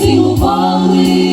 цілували.